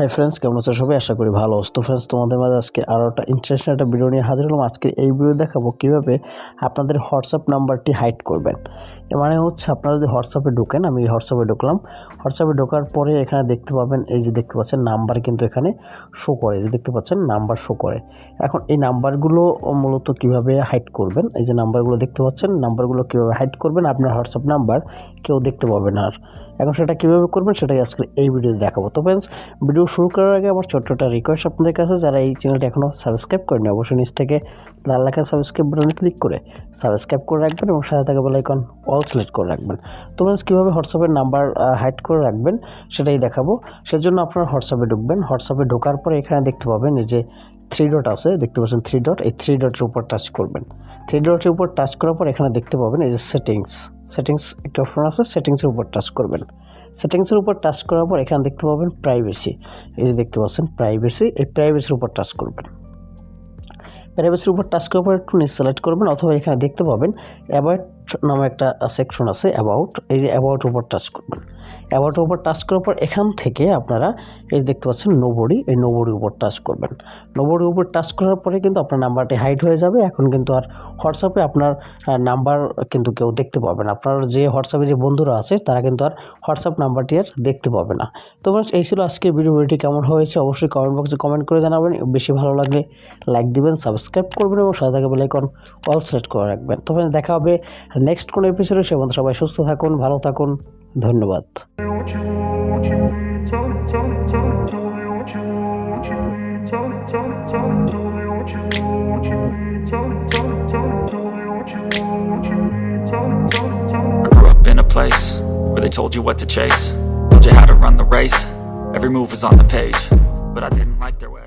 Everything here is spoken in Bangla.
হাই ফ্রেন্ডস কেমন আছো সবাই? আশা করি ভালো তো ফ্রেন্ডস তোমাদের মাঝে আজকে আরও একটা ইন্টারেস্টিং একটা ভিডিও নিয়ে হাজির হলাম। আজকে এই ভিডিও দেখাবো কীভাবে আপনাদের হোয়াটসঅ্যাপ নাম্বারটি হাইড করবেন। মানে হচ্ছে আপনারা যদি হোয়াটসঅ্যাপে ঢোকেন, আমি হোয়াটসঅ্যাপে ঢুকলাম। হোয়াটসঅ্যাপে ঢোকার পরে এখানে দেখতে পাবেন, এই যে দেখতে পাচ্ছেন নাম্বার কিন্তু এখানে শো করে। যে দেখতে পাচ্ছেন নাম্বার শো করে। এখন এই নাম্বারগুলো মূলত কীভাবে হাইড করবেন? এই যে নাম্বারগুলো দেখতে পাচ্ছেন, নাম্বারগুলো কীভাবে হাইড করবেন? আপনার হোয়াটসঅ্যাপ নাম্বার কেউ দেখতে পাবে না। আর এখন সেটা কীভাবে করবেন, সেটাই আজকে এই ভিডিওতে দেখাবো। তো ফ্রেন্ডস ভিডিও শুরু করার আগে আমার ছোট্ট একটা রিকোয়েস্ট আপনাদের কাছে, যারা এই চ্যানেলটি এখনও সাবস্ক্রাইব করেনি অবশ্যই নিচ থেকে লাল লেখা সাবস্ক্রাইব বাটনে ক্লিক করে সাবস্ক্রাইব করে রাখবেন এবং সাথে থাকা আইকন অল সিলেক্ট করে রাখবেন। তো ফ্রেন্ডস কীভাবে হোয়াটসঅ্যাপের নাম্বার হাইড করে রাখবেন, সেটাই দেখাবো। সেজন্য আপনারা হোয়াটসঅ্যাপে ঢুকবেন। হোয়াটসঅ্যাপে ঢোকার পরে এখানে দেখতে পাবেন এই যে থ্রি ডট আছে, দেখতে পাচ্ছেন থ্রি ডট এই থ্রি ডটের উপর টাচ করবেন। থ্রি ডটের উপর টাচ করার পর এখানে দেখতে পাবেন এই যে সেটিংস সেটিংস একটা অপশন আছে, সেটিংসের উপর টাচ করবেন। সেটিংসের উপর টাচ করার পর এখানে দেখতে পাবেন প্রাইভেসি এই যে দেখতে পাচ্ছেন প্রাইভেসি এই প্রাইভেসির উপর টাচ করবেন। প্রাইভেসির উপর টাচ করার পর একটু সিলেক্ট করবেন, অথবা এখানে দেখতে পাবেন অ্যাবাউট নামে একটা সেকশন আছে অ্যাবাউট এই যে অ্যাবাউট উপর টাচ করবেন। অ্যাবাউটের উপর টাচ করার পর এখান থেকে আপনারা এই দেখতে পাচ্ছেন নোবডি এই নোবডির উপর টাচ করবেন। নোবডির উপর টাচ করার পরে কিন্তু আপনার নাম্বারটি হাইড হয়ে যাবে। এখন কিন্তু আর হোয়াটসঅ্যাপে আপনার নাম্বার কিন্তু কেউ দেখতে পাবে না। আপনার যে হোয়াটসঅ্যাপে যে বন্ধুরা আছে তারা কিন্তু আর হোয়াটসঅ্যাপ নাম্বারটি আর দেখতে পাবে না। তো এই ছিল আজকের ভিডিও ভিডিওটি কেমন হয়েছে অবশ্যই কমেন্ট বক্সে কমেন্ট করে জানাবেন। বেশি ভালো লাগলে লাইক দিবেন সাবস্ক্রাইব করবেন এবং সাথে থাকা বেলাইকন অল সিলেক্ট করে রাখবেন। তো friends, দেখা হবে নেক্সট কোনো এপিসোডে সে পর্যন্ত সবাই সুস্থ থাকুন ভালো থাকুন। ধন্যবাদ what you, what you need. Tell me, tell me, tell me, tell me what you, what you need. Tell me, tell me, tell me, tell me what you, what you need. Tell me, tell me, tell me, tell me what you, what you need. Tell me, tell me, tell me. I grew up in a place where they told you what to chase, told you how to run the race. Every move was on the page, but I didn't like their way.